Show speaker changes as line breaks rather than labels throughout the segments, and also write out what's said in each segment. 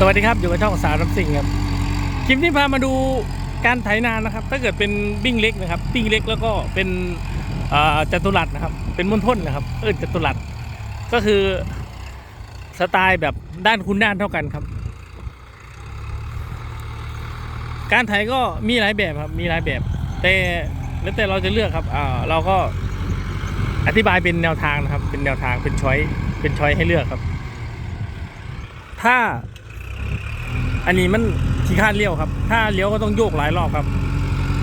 สวัสดีครับ อยู่กับช่องสาวน้ำสิงครับคลิปนี้พามาดูการไถนานะครับ ถ้าเกิดเป็นบิ้งเล็กนะครับบิ้งเล็กแล้วก็เป็นจัตุรัสนะครับ เป็นมณฑลนะครับ เออจัตุรัสก็คือสไตล์แบบด้านคุณด้านเท่ากันครับ การไถก็มีหลายแบบครับมีหลายแบบ แต่แล้วแต่เราจะเลือกครับอ่าเราก็อธิบายเป็นแนวทางนะครับ เป็นแนวทางเป็นช้อยเป็นช้อยให้เลือกครับ ถ้า อันนี้มันขี้ข้านเลี้ยวครับ ถ้าเลี้ยวก็ต้องโยกหลายรอบครับ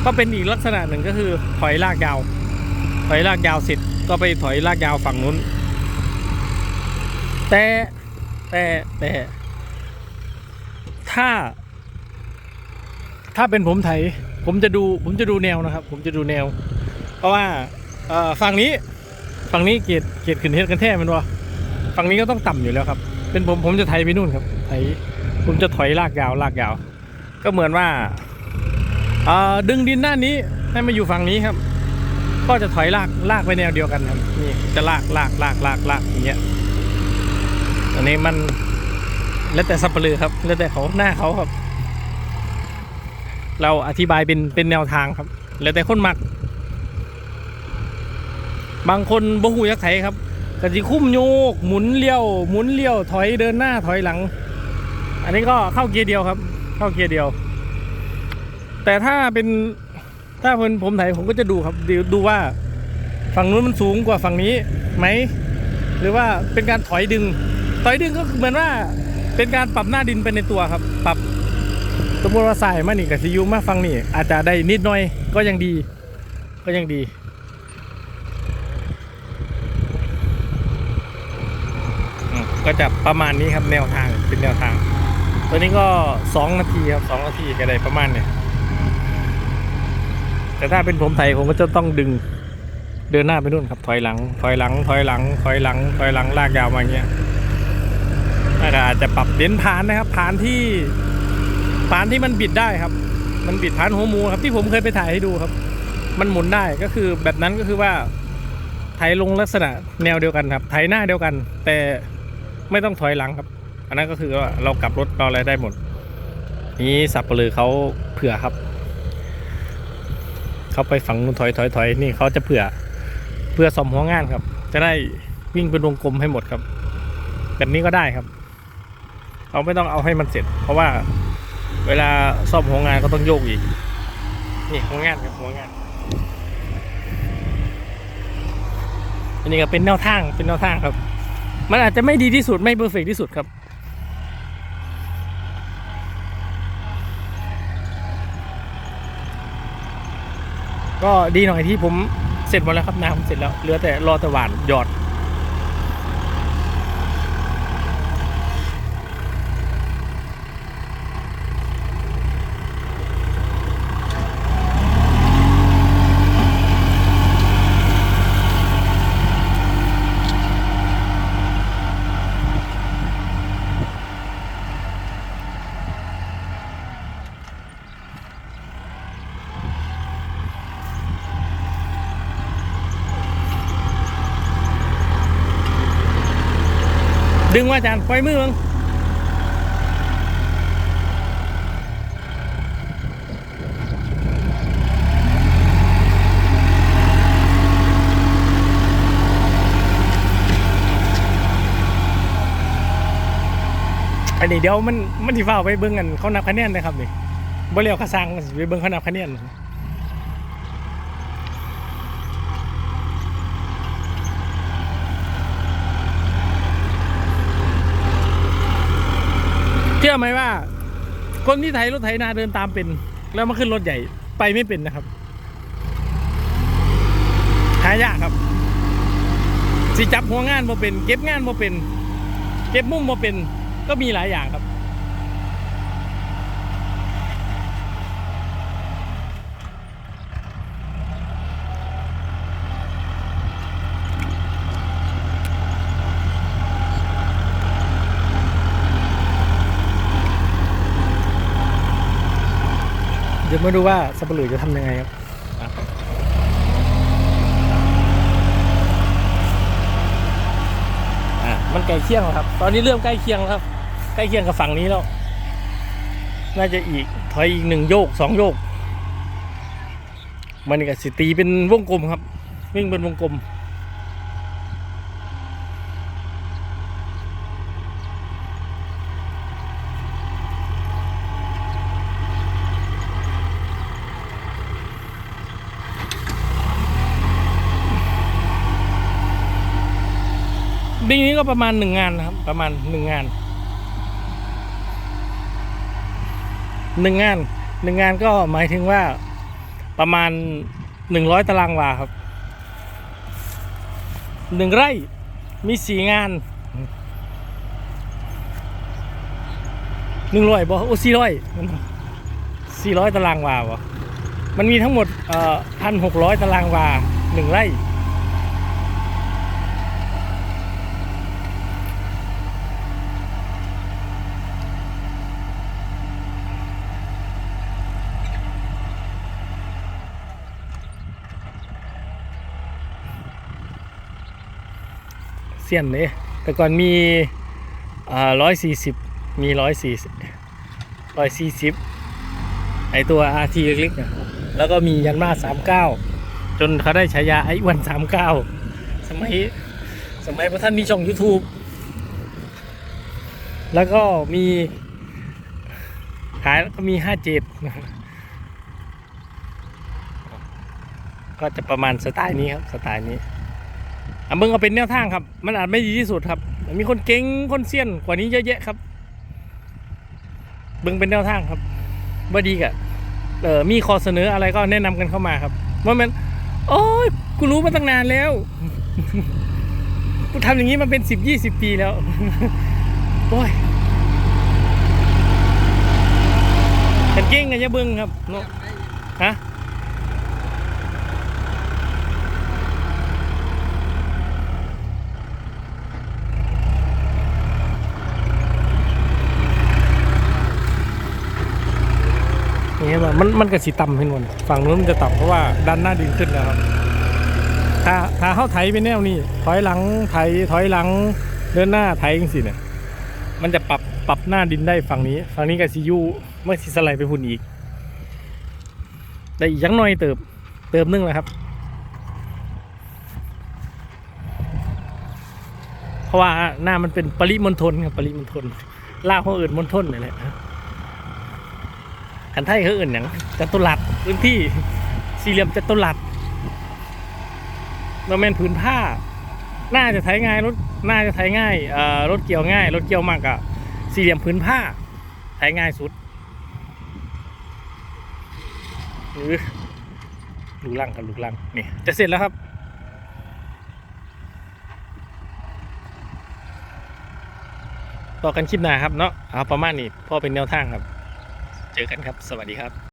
ก็เป็นอีกลักษณะหนึ่งก็คือถอยลากยาว ถอยลากยาวเสร็จก็ไปถอยลากยาวฝั่งนู้น แต่แต่แต่ ถ้า ถ้าเป็นผมไถผมจะดูผมจะดูแนวนะครับ ผมจะดูแนว เพราะว่าฝั่งนี้ฝั่งนี้เกียรเกียรขึ้นเฮ็ดกันแท้มันวะฝั่งนี้ก็ต้องต่ำอยู่แล้วครับ เป็นผมผมจะไถไปนู่นครับไถ ผมจะถอยลากยาวลากยาว ก็เหมือนว่าดึงดินด้านนี้ให้มาอยู่ฝั่งนี้ครับ ก็จะถอยลากลากไปแนวเดียวกันครับนี่จะลากลากลากลากลากอย่างเงี้ยอันนี้มันแล้วแต่สับปะลือครับ แล้วแต่เขาหน้าเขาครับ เราอธิบายเป็นเป็นแนวทางครับ แล้วแต่คนมัก บางคนบ่หูยักไถครับกะจิคุ้มโยกหมุนเลี้ยวหมุนเลี้ยวถอยเดินหน้าถอยหลัง อันนี้ก็เข้าเกียร์เดียวครับ เข้าเกียร์เดียว แต่ถ้าเป็นถ้าเป็นผมไถผมก็จะดูครับดูดูว่าฝั่งนู้นมันสูงกว่าฝั่งนี้ไหมหรือว่าเป็นการถอยดึง ถอยดึงก็เหมือนว่าเป็นการปรับหน้าดินไปในตัวครับ ปรับสมมติว่าสายมานี่กับซียูมาฟังนี่อาจจะได้นิดหน่อยก็ยังดี ก็ยังดี ก็จะประมาณนี้ครับแนวทางเป็นแนวทาง ตัวนี้ก็สองนาทีครับสองนาทีก็ได้ประมาณเนี่ยแต่ถ้าเป็นผมไทยผมก็จะต้องดึงเดินหน้าไปนู่นครับ ถอยหลัง ถอยหลัง ถอยหลัง ถอยหลัง ถอยหลังลากยาวมาอย่างเงี้ยอาจจะปรับเด่นผานนะครับผานที่ผานที่มันบิดได้ครับ มันบิดผานหัวมูครับที่ผมเคยไปถ่ายให้ดูครับ มันหมุนได้ก็คือแบบนั้นก็คือว่าไถลงลักษณะแนวเดียวกันครับไถหน้าเดียวกัน แต่ไม่ต้องถอยหลังครับ อันนั้นก็คือว่าเรากลับรถเราอะไรได้หมด นี้สับปะลือเขาเผื่อครับ เขาไปฝังนู้นถอยถอยถอยนี่เขาจะเผื่อเพื่อซ่อมหัวงานครับ จะได้วิ่งเป็นวงกลมให้หมดครับ แบบนี้ก็ได้ครับ เราไม่ต้องเอาให้มันเสร็จ เพราะว่าเวลาซ่อมหัวงานก็ต้องโยกอีก นี่หัวงานครับหัวงาน อันนี้ก็เป็นแนวทางเป็นแนวทางครับ มันอาจจะไม่ดีที่สุดไม่เพอร์เฟกที่สุดครับ ก็ดีหน่อยที่ผมเสร็จหมดแล้วครับนาผมเสร็จแล้วเหลือแต่รอแต่หวานหยอด ดึงว่าอาจารย์ปล่อยมือมึงอันนี้เดี๋ยวมันมันที่ฝ้าไปเบิ้งกันเขานับคะแนนนะครับนี่บ่เรียวข้าซังไปเบิ้งเขานับคะแนน อไหมว่า คนที่ไถรถไถนาเดินตามเป็น แล้วมาขึ้นรถใหญ่ไปไม่เป็นนะครับหายากครับสิจับหัวงานบ่เป็น เก็บงานบ่เป็น เก็บมุมบ่เป็น ก็มีหลายอย่างครับ ดี๋ยวมาดูว่าสับปะรดจะทำยังไงครับอะมันใกล้เคียงแล้วครับ ตอนนี้เริ่มใกล้เคียงแล้วครับ ใกล้เคียงกับฝั่งนี้แล้ว น่าจะอีกถอยอีกหนึ่งโยกสองโยก มันก็สิตีเป็นวงกลมครับ วิ่งเป็นวงกลม วิ่งนี้ก็ประมาณหนึ่งงานนะครับ ประมาณหนึ่งงานหนึ่งงานหนึ่งงานก็หมายถึงว่าประมาณหนึ่งร้อยตารางวาครับหนึ่งไร่มีสี่งานหนึ่งร้อยบ่โอ้สี่ร้อยสี่ร้อยตารางวาบ่มันมีทั้งหมดเอ่อพันหกร้อยตารางวาหนึ่งไร่ียนเลยแต่ก่อนมีอ่าร้อยสี่สิบมีร้อยสี่ร้อยสี่สิบไอตัว RT เล็กๆแล้วก็มียันมาสามเก้าจนเขาได้ฉายาไอ้อ้วันสามเก้าสมัยสมัยพระท่านมีช่อง YouTube แล้วก็มีขายแล้วก็มีห้าเจ็ดก็จะประมาณสไตล์นี้ครับ สไตล์นี้ อะมึงเอาเป็นแนวทางครับ มันอาจไม่ดีที่สุดครับ มีคนเก่งคนเซียนกว่านี้เยอะแยะครับ เบิ่งเป็นแนวทางครับว่าดีกะเออมีข้อเสนออะไรก็แนะนำกันเข้ามาครับว่ามัน โอ้ยกูรู้มาตั้งนานแล้วกูทำอย่างนี้มาเป็นสิบยี่สิบปีแล้ว โอ้ยกันเก่งกันยะเบิ่งครับเนาะฮะ นี่เห็นมมันมันก็สีต่ำขึ้นวนฝั่งนู้นมันจะต่ำเพราะว่าดันหน้าดินขึ้นแล้วครับ ถ้าถ้าเขาไถเป็นแนวนี้ถอยหลังไถถอยหลังเดินหน้าไถจังสิเนี่ยมันจะปรับปรับหน้าดินได้ฝั่งนี้ ฝั่งนี้กับซียูเมื่อสิสไลด์ไปพุ่นอีกได้อีกยังน้อยเติบเติมนึงแล้วครับ เพราะว่าหน้ามันเป็นปริมณฑลครับปริมณฑลลาวเขาอื่นมณฑลนี่แหละ ขันไทยเขาอื่นอย่างจัตุรัสพื้นที่สี่เหลี่ยมจัตุรัสเราแมนพื้นผ้า น่าจะไถง่ายรถน่าจะไถง่ายรถเกี่ยวง่าย รถเกี่ยวมากอะสี่เหลี่ยมพื้นผ้าไถง่ายสุดหรือลูกลังครับลูกลังนี่จะเสร็จแล้วครับต่อกันคลิปหน้าครับเนาะเอาประมาณนี้พอเป็นแนวทางครับ เจอกันครับ สวัสดีครับ